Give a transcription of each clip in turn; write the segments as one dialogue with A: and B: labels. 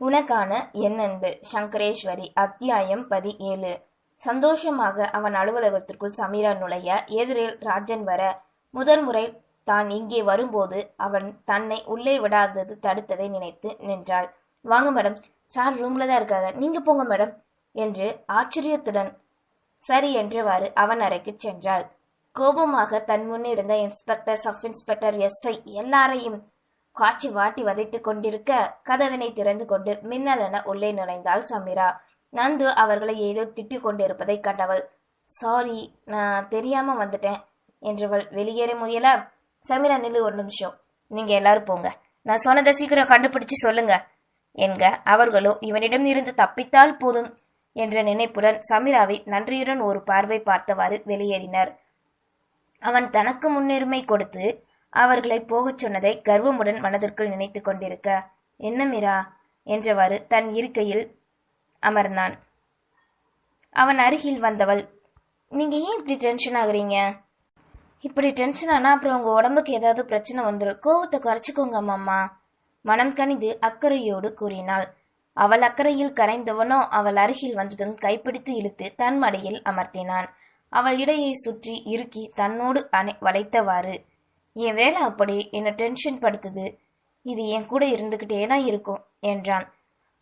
A: உனக்கான என் அன்பு சங்கரேஸ்வரி அத்தியாயம் பதிஏழு சந்தோஷமாக அவன் அலுவலகத்திற்குள் சமீரா நுழைய எதிரில் ராஜன் வர முதல் முறை தான் இங்கே வரும்போது அவன் தன்னை உள்ளே விடாதது தடுத்ததை நினைத்து நின்றாள். வாங்க மேடம் சார் ரூம்ல தான் இருக்காங்க. நீங்க போங்க மேடம் என்று ஆச்சரியத்துடன் சரி என்றவாறு அவன் அறைக்கு சென்றாள். கோபமாக தன் முன்னே இருந்த இன்ஸ்பெக்டர் சப் இன்ஸ்பெக்டர் எஸ்ஐ எல்லாரையும் காட்சி வாட்டி வதைத்துக் கொண்டிருக்க கதவினை திறந்து கொண்டு மின்னலென உள்ளே நுழைந்தாள் சமீரா. நந்து அவர்களை ஏதோ திட்டிக் கொண்டிருப்பதை கண்டவள். சாரி நான் தெரியாம வந்துட்டேன் என்றவள் வெளியேற முயல. சமீரா நில்லு ஒரு நிமிஷம். நீங்க எல்லாரும் போங்க. நான் சொன்னதை சீக்கிரம் கண்டுபிடிச்சு சொல்லுங்க என்க. அவர்களோ இவனிடம் இருந்து தப்பித்தால் போதும் என்ற நினைப்புடன் சமீராவை நன்றியுடன் ஒரு பார்வை பார்த்தவாறு வெளியேறினர். அவன் தனக்கு முன்னுரிமை கொடுத்து அவர்களை போகச் சொன்னதை கர்வமுடன் மனதிற்குள் நினைத்து கொண்டிருக்க என்ன மீரா? என்றவாறு தன் இருக்கையில் அமர்ந்தான். அவன் அருகில் வந்தவள். நீங்க ஏன் இப்படி டென்ஷன் ஆகுறீங்க? இப்படி டென்ஷன் ஆனா அப்புறம் உங்க உடம்புக்கு ஏதாவது பிரச்சனை வந்துடும் கோவத்தை குறைச்சிக்கோங்க மாமா. மனம் கனிந்து அக்கறையோடு கூறினாள். அவள் அக்கறையில் கரைந்தவனோ அவள் அருகில் வந்ததும் கைப்பிடித்து இழுத்து தன் மடையில் அமர்த்தினான். அவள் இடையை சுற்றி இறுக்கி தன்னோடு அணை வளைத்தவாறு என் வேலை அப்படி என்னை டென்ஷன் படுத்துது. இது என் கூட இருந்துகிட்டே தான் இருக்கும் என்றான்.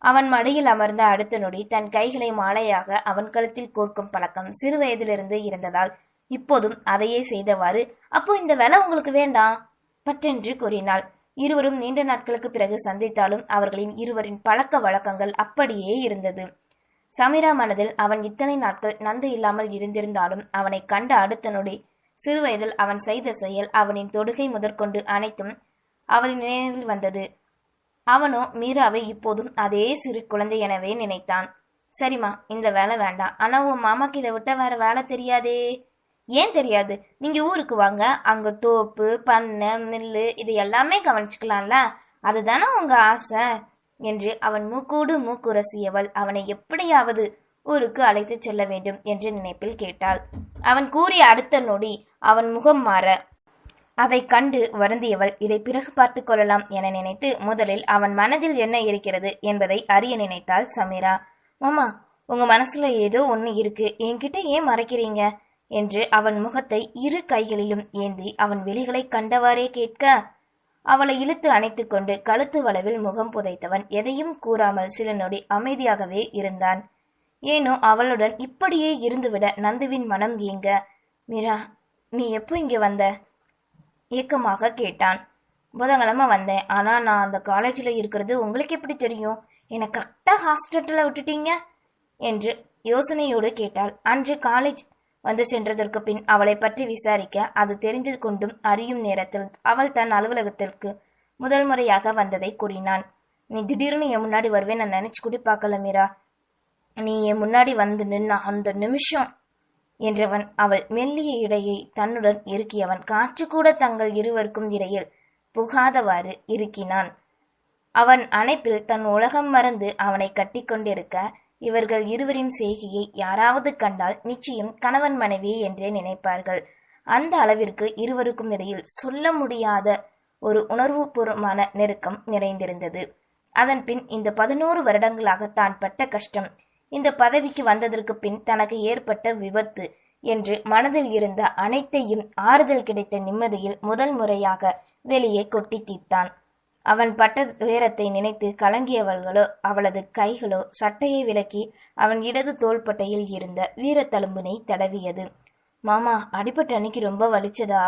A: அவன் மடியில் அமர்ந்த அடுத்த நொடி தன் கைகளை மாலையாக அவன் கழுத்தில் கோர்க்கும் பழக்கம் சிறு வயதிலிருந்து இருந்ததால் இப்போதும் அதையே செய்தவாறு அப்போ இந்த வேலை உங்களுக்கு வேண்டாம்? பற்றென்று கூறினாள். இருவரும் நீண்ட நாட்களுக்கு பிறகு சந்தித்தாலும் அவர்களின் இருவரின் பழக்க வழக்கங்கள் அப்படியே இருந்தது. சமீரா மனதில் அவன் இத்தனை நாட்கள் நந்து இல்லாமல் இருந்திருந்தாலும் அவனை கண்ட அடுத்த நொடி சிறுவயதில் அவன் செய்த செயல் அவனின் தொடுகை முதற்கொண்டு அனைத்தும் அவளின் நினைவில் வந்தது. அவனோ மீராவை இப்போதும் அதே சிறு குழந்தை எனவே நினைத்தான். சரிம்மா இந்த வேலை வேண்டாம். ஆனா உன் மாமாக்கு இதை விட்ட வேற வேலை தெரியாதே. ஏன் தெரியாது? நீங்க ஊருக்கு வாங்க. அங்க தோப்பு பண்ணை நெல்லு இது எல்லாமே கவனிச்சுக்கலாம்ல. அதுதானே உங்க ஆசை? என்று அவன் மூக்கோடு மூக்குரசியவள் அவனை எப்படியாவது ஊருக்கு அழைத்துச் செல்ல வேண்டும் என்ற நினைப்பில் கேட்டாள். அவன் கூறிய அடுத்த நொடி அவன் முகம் மாற அதை கண்டு வருந்தியவள் இதை பிறகு பார்த்து கொள்ளலாம் என நினைத்து முதலில் அவன் மனதில் என்ன இருக்கிறது என்பதை அறிய நினைத்தாள் சமீரா. மாமா உங்க மனசுல ஏதோ ஒன்று இருக்கு. என்கிட்ட ஏன் மறைக்கிறீங்க? என்று அவன் முகத்தை இரு கைகளிலும் ஏந்தி அவன் விழிகளை கண்டவாறே கேட்க அவளை இழுத்து அணைத்துக்கொண்டு கழுத்து வளவில் முகம் புதைத்தவன் எதையும் கூறாமல் சில நொடி அமைதியாகவே இருந்தான். ஏனோ அவளுடன் இப்படியே இருந்துவிட நந்துவின் மனம் ஏங்க. மீரா நீ எப்போ இங்கே வந்த? ஏக்கமாக கேட்டான். புதன்கிழமை வந்தேன். ஆனால் நான் அந்த காலேஜில் இருக்கிறது உங்களுக்கு எப்படி தெரியும்? என்னை கரெக்டாக ஹாஸ்பிட்டலில் விட்டுட்டீங்க? என்று யோசனையோடு கேட்டாள். அன்று காலேஜ் வந்து சென்றதற்கு பின் அவளை பற்றி விசாரிக்க அது தெரிந்து கொண்டும் அறியும் நேரத்தில் அவள் தன் அலுவலகத்திற்கு முதல் முறையாக வந்ததை கூறினான். நீ திடீர்னு என் முன்னாடி வருவேன் நான் நினைச்சு கூட பார்க்கல மீரா. நீ என் முன்னாடி வந்து நின்ன அந்த நிமிஷம் என்றவன் அவள் மெல்லிய இடையை தன்னுடன் இறுக்கியவன். காற்று கூட தங்கள் இருவருக்கும் இடையில் புகாதவாறு இறுக்கினான். அவன் அணைப்பில் தன் உலகம் மறந்து அவனை கட்டிக்கொண்டிருக்க இவர்கள் இருவரின் செய்கையை யாராவது கண்டால் நிச்சயம் கணவன் மனைவி என்றே நினைப்பார்கள். அந்த அளவிற்கு இருவருக்கும் இடையில் சொல்ல முடியாத ஒரு உணர்வுபூர்வமான நெருக்கம் நிறைந்திருந்தது. அதன்பின் இந்த பதினோரு வருடங்களாக தான் பட்ட கஷ்டம். இந்த பதவிக்கு வந்ததற்கு பின் தனக்கு ஏற்பட்ட விபத்து என்று மனதில் இருந்த அனைத்தையும் ஆறுதல் கிடைத்த நிம்மதியில் முதல் முறையாக வெளியே கொட்டி தீர்த்தான். அவன் பட்ட துயரத்தை நினைத்து கலங்கியவர்களோ அவளது கைகளோ சட்டையை விலக்கி அவன் இடது தோள்பட்டையில் இருந்த வீரத்தழும்பினை தடவியது. மாமா அடிபட்ட அன்னைக்கு ரொம்ப வலிச்சதா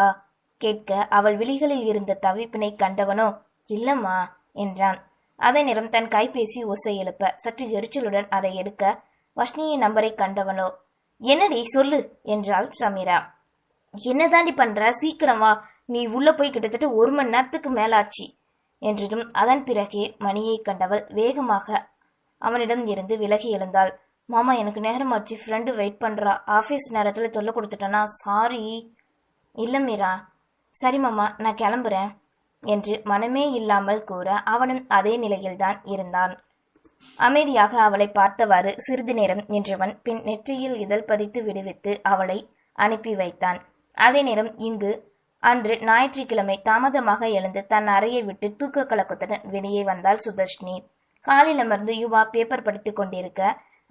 A: கேட்க அவள் விழிகளில் இருந்த தவிப்பினை கண்டவனோ இல்லம்மா என்றான். அதே நேரம் தன் கைபேசி ஓசை எழுப்ப சற்று எரிச்சலுடன் அதை எடுக்க வஷ்ணியின் நம்பரை கண்டவனோ? என்னடி சொல்லு? என்றாள் சமீரா. என்னதாண்டி பண்ற? சீக்கிரம் வா. நீ உள்ள போய் கிட்டத்தட்ட ஒரு மணி நேரத்துக்கு மேலாச்சு. என்றதும் அதன் பிறகே மணியை கண்டவள் வேகமாக அவனிடம் இருந்து விலகி எழுந்தாள். மாமா எனக்கு நேரமாச்சு. ஃப்ரெண்டு வெயிட் பண்றா. ஆஃபீஸ் நேரத்தில் தொல்லை கொடுத்துட்டேனா? சாரி இல்ல மீரா. சரி மாமா நான் கிளம்புறேன். என்று மனமே இல்லாமல் கூற அவனும் அதே நிலையில்தான் இருந்தான். அமைதியாக அவளை பார்த்தவாறு சிறிது நேரம் நின்றவன் பின் நெற்றியில் இதழ் பதித்து விடுவித்து அவளை அனுப்பி வைத்தான். அதே நேரம் இங்கு அன்று ஞாயிற்றுக்கிழமை தாமதமாக எழுந்து தன் அறையை விட்டு தூக்க கலக்கத்துடன் வெளியே வந்தாள் சுதர்ஷினி. காலில் அமர்ந்து யுவா பேப்பர் படித்துக் கொண்டிருக்க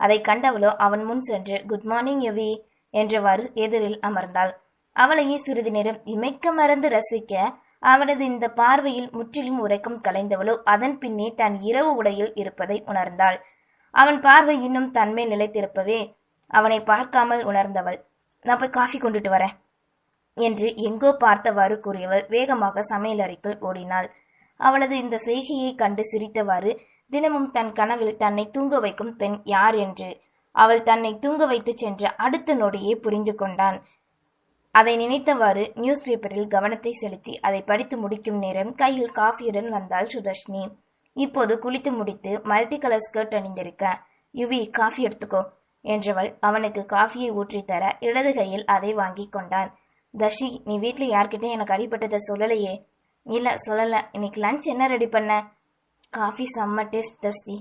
A: அதை கண்டவளோ அவன் முன் சென்று குட் மார்னிங் யுவி என்றவாறு எதிரில் அமர்ந்தாள். அவளையே சிறிது நேரம் இமைக்க மறந்து ரசிக்க அவனது இந்த பார்வையில் முற்றிலும் உறக்கம் கலைந்தவளோ அதன் பின்னே தன் இரவு உடையில் இருப்பதை உணர்ந்தாள். அவன் பார்வை இன்னும் தன்மேல் நிலைத்திருப்பவே அவனை பார்க்காமல் உணர்ந்தவள் நான் போய் காஃபி கொண்டுட்டு வரேன் என்று எங்கோ பார்த்தவாறு கூறியவள் வேகமாக சமையலறைக்குள் ஓடினாள். அவளது இந்த செய்கையை கண்டு சிரித்தவாறு தினமும் தன் கனவில் தன்னை தூங்க வைக்கும் பெண் யார் என்று அவள் தன்னை தூங்க வைத்து சென்ற அடுத்த நொடியே புரிந்து கொண்டான். அதை நினைத்தவாறு நியூஸ் பேப்பரில் கவனத்தை செலுத்தி அதை படித்து முடிக்கும் நேரம் கையில் காஃபியுடன் வந்தாள் சுதர்ஷினி. இப்போது குளித்து முடித்து மல்டி கலர் ஸ்கர்ட் அணிந்திருக்க யுவி காஃபி எடுத்துக்கோ என்றவள் அவனுக்கு காஃபியை ஊற்றி தர இடது கையில் அதை வாங்கி கொண்டான். தர்ஷி நீ வீட்டில் யார்கிட்ட எனக்கு அடிபட்டதை சொல்லலையே. இல்லை சொல்லலை. இன்னைக்கு லஞ்ச் என்ன ரெடி பண்ண? காஃபி செம்ம டேஸ்ட் தஸ்தி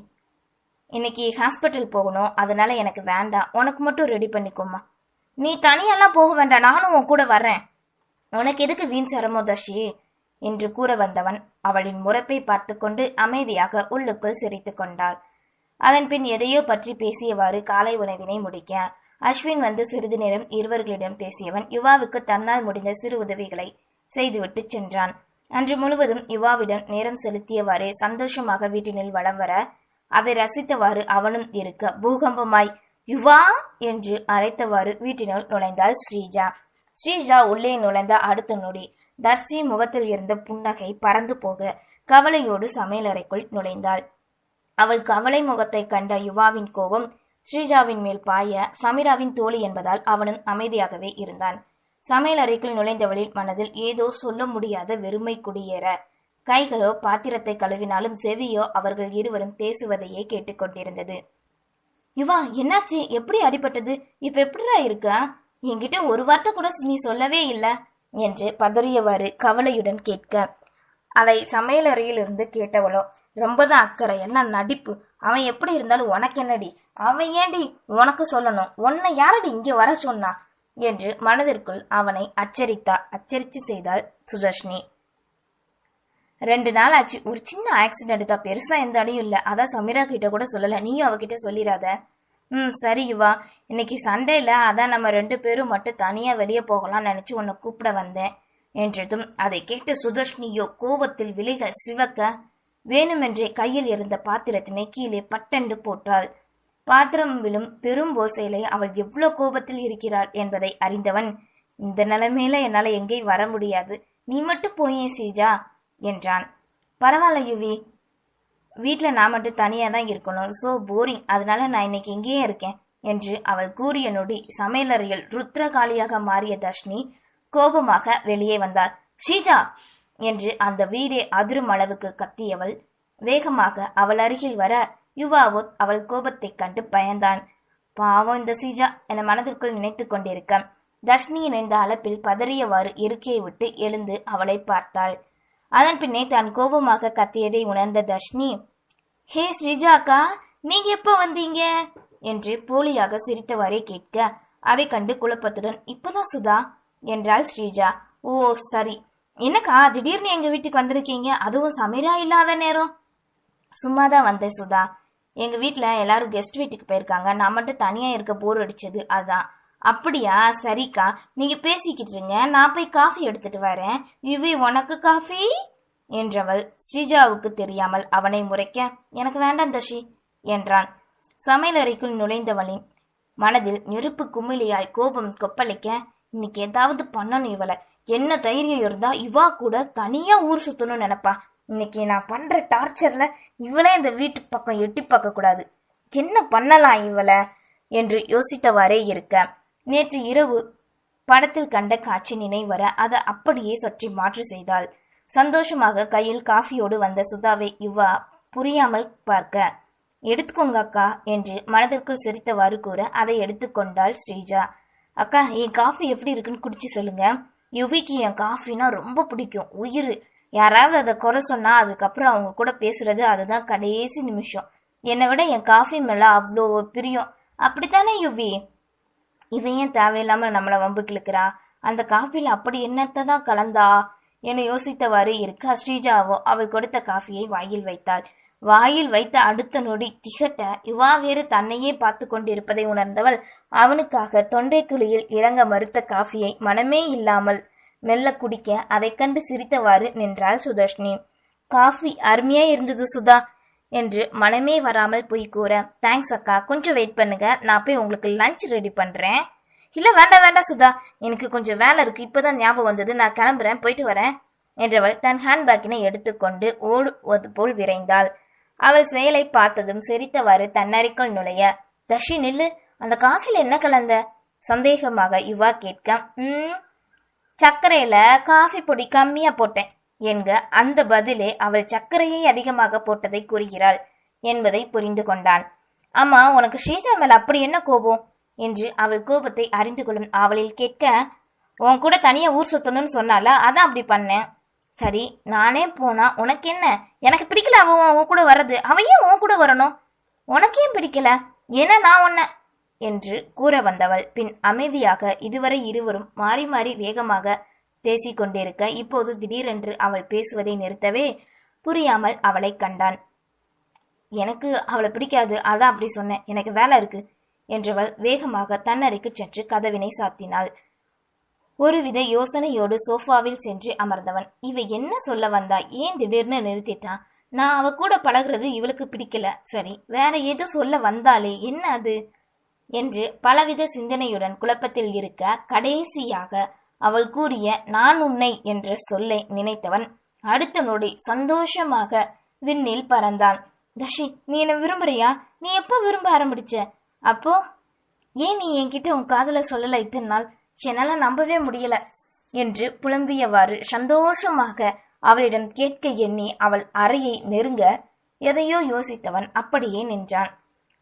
A: இன்னைக்கு ஹாஸ்பிட்டல் போகணும். அதனால எனக்கு வேண்டாம். உனக்கு மட்டும் ரெடி பண்ணிக்கோமா நீ தனியெல்லாம் போக வேண்டாம் நானும் உன் கூட வர்றேன். உனக்கு எதுக்கு வீண் சரமோதர்ஷி தர்ஷி என்று கூற வந்தவன் அவளின் முறைப்பை பார்த்து கொண்டு அமைதியாக உள்ளுக்குள் சிரித்து கொண்டாள். அதன் பின் எதையோ பற்றி பேசியவாறு காலை உணவினை முடிக்க அஸ்வின் வந்து சிறிது நேரம் இருவர்களிடம் பேசியவன் யுவாவுக்கு தன்னால் முடிந்த சிறு உதவிகளை செய்துவிட்டு சென்றான். அன்று முழுவதும் யுவாவிடம் நேரம் செலுத்தியவாறே சந்தோஷமாக வீட்டினில் வலம் வர அதை ரசித்தவாறு அவனும் இருக்க பூகம்பமாய் யுவா என்று அழைத்தவாறு வீட்டினுள் நுழைந்தாள் ஸ்ரீஜா. ஸ்ரீஜா உள்ளே நுழைந்த அடுத்த நொடி தர்சி முகத்தில் இருந்த புன்னகை பறந்து போக கவலையோடு சமையலறைக்குள் நுழைந்தாள். அவள் கவலை முகத்தை கண்ட யுவாவின் கோபம் ஸ்ரீஜாவின் மேல் பாய சமீராவின் தோழி என்பதால் அவனும் அமைதியாகவே இருந்தான். சமையலறைக்குள் நுழைந்தவளின் மனதில் ஏதோ சொல்ல முடியாத வெறுமை குடியேற கைகளோ பாத்திரத்தை கழுவினாலும் செவியோ அவர்கள் இருவரும் பேசுவதையே கேட்டுக்கொண்டிருந்தது யுவா என்னாச்சு? எப்படி அடிபட்டது? இப்ப எப்படிடா இருக்கா? என்கிட்ட ஒரு வார்த்தை கூட நீ சொல்லவே இல்ல என்று பதறியவாறு கவலையுடன் கேட்க. அதை சமையலறையிலிருந்து கேட்டவளோ ரொம்பதான் அக்கறை. என்ன நடிப்பு? அவன் எப்படி இருந்தாலும் உனக்கு என்னடி? அவன் ஏண்டி உனக்கு சொல்லணும்? உன்னை யாரடி இங்க வர சொன்னா? என்று மனதிற்குள் அவனை அச்சரித்தா அச்சரித்து செய்தாள் சுதர்ஷினி. ரெண்டு நாள் ஆச்சு. ஒரு சின்ன ஆக்சிடென்ட் தான். பெருசா எந்த அடையும் இல்ல. அதான் சமீரா கிட்ட கூட சொல்லல. நீயும் அவகிட்ட சொல்லிடாத. ம் சரி யுவா இன்னைக்கு சண்டேல அதான் நம்ம ரெண்டு பேரும் மட்டும் தனியா வெளியே போகலாம்னு நினைச்சு உன்னை கூப்பிட வந்தேன் என்றதும் அதை கேட்ட சுதர்ஷ்னியோ கோபத்தில் விழிகள் சிவக்க வேணுமென்றே கையில் இருந்த பாத்திரத்தினை கீழே பட்டெண்டு போட்டாள். பாத்திரம் விழும் பெரும் ஓசையிலே அவள் எவ்வளோ கோபத்தில் இருக்கிறாள் என்பதை அறிந்தவன் இந்த நிலைமையில என்னால எங்கேயும் வர முடியாது. நீ மட்டும் போயே சீஜா. என்றான். பரவாயில்ல யுவி வீட்டில் நான் மட்டும் தனியாக தான் இருக்கணும். ஸோ போரிங் அதனால நான் இன்னைக்கு இங்கேயே இருக்கேன் என்று அவள் கூறிய நொடி சமையலறையில் ருத்ரகாளியாக மாறிய தர்ஷினி கோபமாக வெளியே வந்தாள். ஷீஜா! என்று அந்த வீடே அதிரும் அளவுக்கு கத்தியவள் வேகமாக அவள் அருகில் வர யுவாவோ அவள் கோபத்தைக் கண்டு பயந்தான். பாவம் இந்த சீஜா என மனதிற்குள் நினைத்து கொண்டிருக்க. தர்ஷினி இணைந்த அளப்பில் பதறியவாறு இருக்கையை விட்டு எழுந்து அவளை பார்த்தாள். அதன் பின்னே தான் கோபமாக கத்தியதை உணர்ந்த தர்ஷினி ஹே ஸ்ரீஜா அக்கா நீங்க எப்போ வந்தீங்க? என்று போலியாக சிரித்தவாறே கேட்க அதை கண்டு குழப்பத்துடன் இப்பதான் சுதா என்றாள் ஸ்ரீஜா. ஓ சரி. என்னக்கா திடீர்னு எங்க வீட்டுக்கு வந்திருக்கீங்க? அதுவும் சமீரா இல்லாத நேரம்? சும்மா தான் வந்தேன் சுதா. எங்க வீட்டுல எல்லாரும் கெஸ்ட் வீட்டுக்கு போயிருக்காங்க. நான் மட்டும் தனியா இருக்க போர் அடிச்சது அதான். அப்படியா? சரிக்கா. நீங்க பேசிக்கிட்டு இருங்க. நான் போய் காஃபி எடுத்துட்டு வரேன். இவி உனக்கு காஃபி? என்றவள் ஸ்ரீஜாவுக்கு தெரியாமல் அவனை முறைக்க எனக்கு வேண்டாம் தஷி என்றான். சமையலறைக்குள் நுழைந்தவளின் மனதில் நெருப்பு குமிழியாய் கோபம் கொப்பளிக்க இன்னைக்கு ஏதாவது பண்ணணும் இவளை. என்ன தைரியம் இருந்தா இவா கூட தனியா ஊர் சுத்தணும்னு நினைப்பா. இன்னைக்கு நான் பண்ற டார்ச்சர்ல இவளே இந்த வீட்டு பக்கம் எட்டி பார்க்க கூடாது என்ன பண்ணலாம் இவளை? என்று யோசித்தவாறே இருக்க. நேற்று இரவு படத்தில் கண்ட காட்சி நினைவர அதை அப்படியே சற்றி மாற்று செய்தாள். சந்தோஷமாக கையில் காஃபியோடு வந்த சுதாவை யுவா புரியாமல் பார்க்க எடுத்துக்கோங்க அக்கா என்று மனதிற்குள் சிரித்தவாறு கூற அதை எடுத்துக்கொண்டாள் ஸ்ரீஜா. அக்கா என் காஃபி எப்படி இருக்குன்னு குடிச்சு சொல்லுங்க. யுவிக்கு என் காஃபினா ரொம்ப பிடிக்கும். உயிர். யாராவது அதை குறை சொன்னா அதுக்கப்புறம் அவங்க கூட பேசுறது அதுதான் கடைசி நிமிஷம். என்னை விட என் காஃபி மேல அவ்வளோ பிரியம். அப்படித்தானே யுவி? இவன் ஏன் தேவையில்லாம நம்மள வம்பு கிழக்கிறா? அந்த காஃபில அப்படி என்னத்தை தான் கலந்தா? என யோசித்தவாறு இருக்க ஸ்ரீஜாவோ அவள் கொடுத்த காஃபியை வாயில் வைத்தாள். வாயில் வைத்த அடுத்த நொடி திகட்ட யுவா வேறு தன்னையே பார்த்து கொண்டிருப்பதை உணர்ந்தவள் அவனுக்காக தொண்டைக்குழியில் இறங்க மறுத்த காஃபியை மனமே இல்லாமல் மெல்ல குடிக்க அதைக் கண்டு சிரித்தவாறு நின்றாள் சுதர்ஷினி. காஃபி அருமையா இருந்தது சுதா. என்று மனமே வராமல் போய் கூற தேங்க்ஸ் அக்கா கொஞ்சம் வெயிட் பண்ணுங்க. நான் போய் உங்களுக்கு லஞ்ச் ரெடி பண்றேன். இல்ல வேண்டாம் வேண்டாம் சுதா. எனக்கு கொஞ்சம் வேலை இருக்கு. இப்பதான் ஞாபகம் வந்தது. நான் கிளம்புறேன். போயிட்டு வரேன். என்றவள் தன் ஹேண்ட்பேக்கினை எடுத்துக்கொண்டு ஓடுவது போல் விரைந்தாள். அவள் செயலை பார்த்ததும் சிரித்தவாறு தன்னறிக்குள் நுழைய தஷி நில்லு. அந்த காஃபில என்ன கலந்த? சந்தேகமாக யுவா கேட்க ம் சர்க்கரையில காஃபி பொடி கம்மியா போட்டேன். என்க அந்த பதிலே அவள் சர்க்கரையை அதிகமாக போட்டதை கூறுகிறாள் என்பதை புரிந்து கொண்டான். அம்மா உனக்கு ஸ்ரீஜா மேல அப்படி என்ன கோபம்? என்று அவள் கோபத்தை அறிந்து கொள்ளும் அவளில் கேட்க உன் கூட தனியா ஊர் சுத்தணும்னு சொன்னால அதான் அப்படி பண்ணேன் சரி நானே போனா உனக்கு என்ன? எனக்கு பிடிக்கல அவன் உன் கூட வர்றது. அவையே ஏன் உன் கூட வரணும்? உனக்கு பிடிக்கல? ஏன்னா நான் உன்ன என்று கூற வந்தவள். பின் அமைதியாக இதுவரை இருவரும் மாறி மாறி வேகமாக பேசிக்கொண்டிருக்க இப்போது திடீரென்று அவள் பேசுவதை நிறுத்தவே புரியாமல் அவளை கண்டான். எனக்கு அவளை பிடிக்காது அதான் அப்படி சொன்னேன். எனக்கு வேலை இருக்கு என்றவள் வேகமாக தன்னறைக்கு சென்று கதவினை சாத்தினாள். ஒருவித யோசனையோடு சோஃபாவில் சென்று அமர்ந்தவன். இவ என்ன சொல்ல வந்தா? ஏன் திடீர்னு நிறுத்திட்டான் நான் அவ கூட பழகுறது இவளுக்கு பிடிக்கல. சரி வேற ஏதோ சொல்ல வந்தாலே என்ன அது? என்று பலவித சிந்தனையுடன் குழப்பத்தில் இருக்க கடைசியாக அவள் கூறிய நான் உன்னை என்ற சொல்லை நினைத்தவன் அடுத்த நொடி சந்தோஷமாக விண்ணில் பறந்தான். தஷி நீ என்ன விரும்புறியா? நீ எப்போ விரும்ப ஆரம்பிச்ச? அப்போ? ஏன் நீ என்கிட்ட உன் காதல சொல்லல இத்தனை நாள்? என்னால நம்பவே முடியல என்று புலம்பியவாறு சந்தோஷமாக அவளிடம் கேட்க எண்ணி அவள் அறையை நெருங்க எதையோ யோசித்தவன் அப்படியே நின்றான்.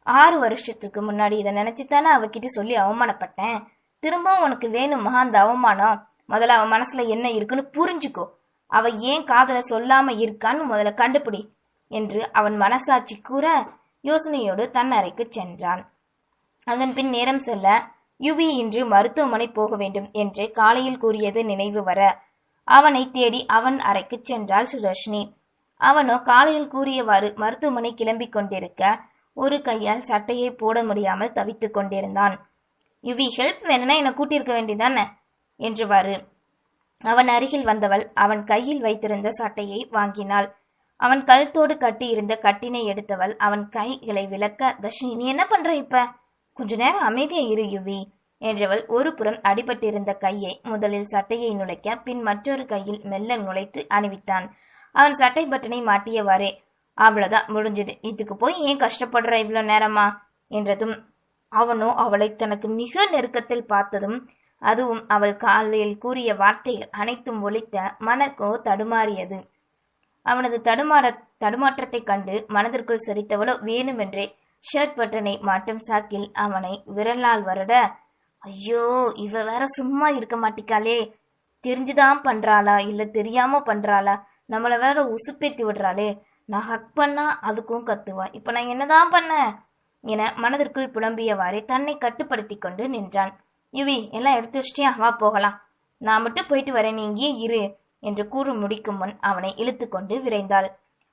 A: ஆறு வருஷத்துக்கு முன்னாடி இதை நினைச்சுத்தானே அவகிட்ட சொல்லி அவமானப்பட்டேன்? திரும்பவும் உனக்கு வேணுமா அந்த அவமானம். முதல்ல அவன் மனசுல என்ன இருக்குன்னு புரிஞ்சுக்கோ. அவ ஏன் காதல சொல்லாம இருக்கான்னு முதல்ல கண்டுபிடி என்று அவன் மனசாட்சி கூற யோசனையோடு தன் அறைக்கு சென்றான். அதன் பின் நேரம் செல்ல யுவி இன்று மருத்துவமனை போக வேண்டும் என்று காலையில் கூறியது நினைவு வர அவனை தேடி அவன் அறைக்கு சென்றாள் சுதர்ஷினி. அவனோ காலையில் கூறியவாறு மருத்துவமனை கிளம்பிக் கொண்டிருக்க ஒரு கையால் சட்டையை போட முடியாமல் தவித்துக் கொண்டிருந்தான். யுவி ஹெல்ப் வேணும்னா என்னை கூட்டியிருக்க வேண்டியதானே என்றுவாறு. அவன் அருகில் வந்தவள் அவன் கையில் வைத்திருந்த சட்டையை வாங்கினாள். அவன் கழுத்தோடு கட்டியிருந்த கட்டினை எடுத்தவள் அவன் கைகளை விளக்க தர்ஷினி நீ என்ன பண்ற இப்ப? கொஞ்ச நேரம் அமைதியா இரு யுவி என்றவள் ஒரு புறம் அடிபட்டிருந்த கையை முதலில் சட்டையை நுழைக்க பின் மற்றொரு கையில் மெல்ல நுழைத்து அணிவித்தான். அவன் சட்டை பட்டனை மாட்டியவாறே அவ்வளவுதான் முடிஞ்சது. இதுக்கு போய் ஏன் கஷ்டப்படுற இவ்வளோ நேரமா? என்றதும் அவனோ அவளை தனக்கு மிக நெருக்கத்தில் பார்த்ததும் அதுவும் அவள் காலையில் கூறிய வார்த்தைகள் அனைத்தும் ஒழித்த மனக்கோ தடுமாறியது. அவனது தடுமாற தடுமாற்றத்தைக் கண்டு மனதிற்குள் சிரித்தவளோ வேணுமென்றே ஷர்ட் பட்டனை மாட்டும் சாக்கில் அவனை விரலால் வருட ஐயோ இவ வேற சும்மா இருக்க மாட்டிக்காளே. தெரிஞ்சுதான் பண்றாளா இல்ல தெரியாம பண்றாளா? நம்மள வேற உசுப்பேத்தி விடுறாளே. நான் ஹக் பண்ணா அதுக்கும் கத்துவா. இப்ப நான் என்னதான் பண்ண? என மனதிற்குள் புலம்பியவாறே தன்னை கட்டுப்படுத்தி கொண்டு நின்றான். யுவி எல்லாம் எடுத்து வச்சிட்டியா? வா போகலாம். நான் மட்டும் போயிட்டு வரேன். நீ இங்கேயே இரு என்று கூறு முடிக்கும் முன் அவனை இழுத்துக்கொண்டு விரைந்தாள்.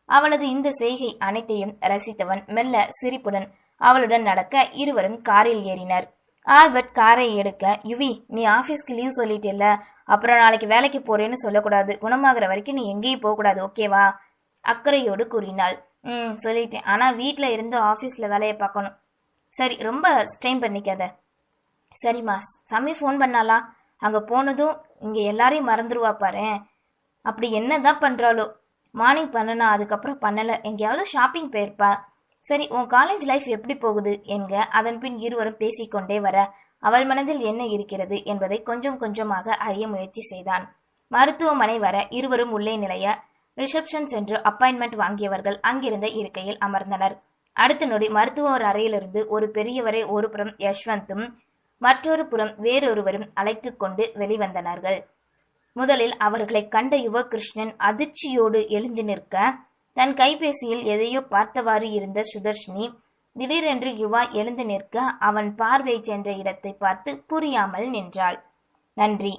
A: அவளது இந்த செய்கை அனைத்தையும் ரசித்தவன் மெல்ல சிரிப்புடன் அவளுடன் நடக்க இருவரும் காரில் ஏறினர். ஆல்பர்ட் காரை எடுக்க யுவி நீ ஆபீஸ்க்கு லீவ் சொல்லிட்டேல்ல. அப்புறம் நாளைக்கு வேலைக்கு போறேன்னு சொல்லக்கூடாது. குணமாகிற வரைக்கும் நீ எங்கேயும் போகக்கூடாது. ஓகேவா? அக்கறையோடு கூறினாள். ம். சொல்லிட்டேன். ஆனால் வீட்டில் இருந்து ஆஃபீஸில் வேலையை பார்க்கணும். சரி ரொம்ப ஸ்ட்ரெயின் பண்ணிக்காத. சரிம்மா சமி ஃபோன் பண்ணாலா அங்கே போனதும் இங்கே எல்லாரையும் மறந்துடுவா பாரு. அப்படி என்ன தான் பண்ணுறாளோ மார்னிங் பண்ணுனா அதுக்கப்புறம் பண்ணலை. எங்கேயாவது ஷாப்பிங் போயிருப்பா. சரி உன் காலேஜ் லைஃப் எப்படி போகுது? என்க அதன் பின் இருவரும் பேசிக்கொண்டே வர அவள் மனதில் என்ன இருக்கிறது என்பதை கொஞ்சம் கொஞ்சமாக அறிய முயற்சி செய்தான். மருத்துவமனை வர இருவரும் உள்ளே நிலைய ரிசப்ஷன் சென்று அப்பாயின்மெண்ட் வாங்கியவர்கள் அங்கிருந்த இருக்கையில் அமர்ந்தனர். அடுத்த நொடி மருத்துவர் அறையிலிருந்து ஒரு பெரியவரை ஒரு புறம் யஷ்வந்தும் மற்றொரு புறம் வேறொருவரும் அழைத்து கொண்டு வெளிவந்தனர்கள். முதலில் அவர்களை கண்ட யுவகிருஷ்ணன் அதிர்ச்சியோடு எழுந்து நிற்க தன் கைபேசியில் எதையோ பார்த்தவாறு இருந்த சுதர்ஷினி திடீரென்று யுவா எழுந்து நிற்க அவன் பார்வை சென்ற இடத்தை பார்த்து புரியாமல் நின்றாள். நன்றி.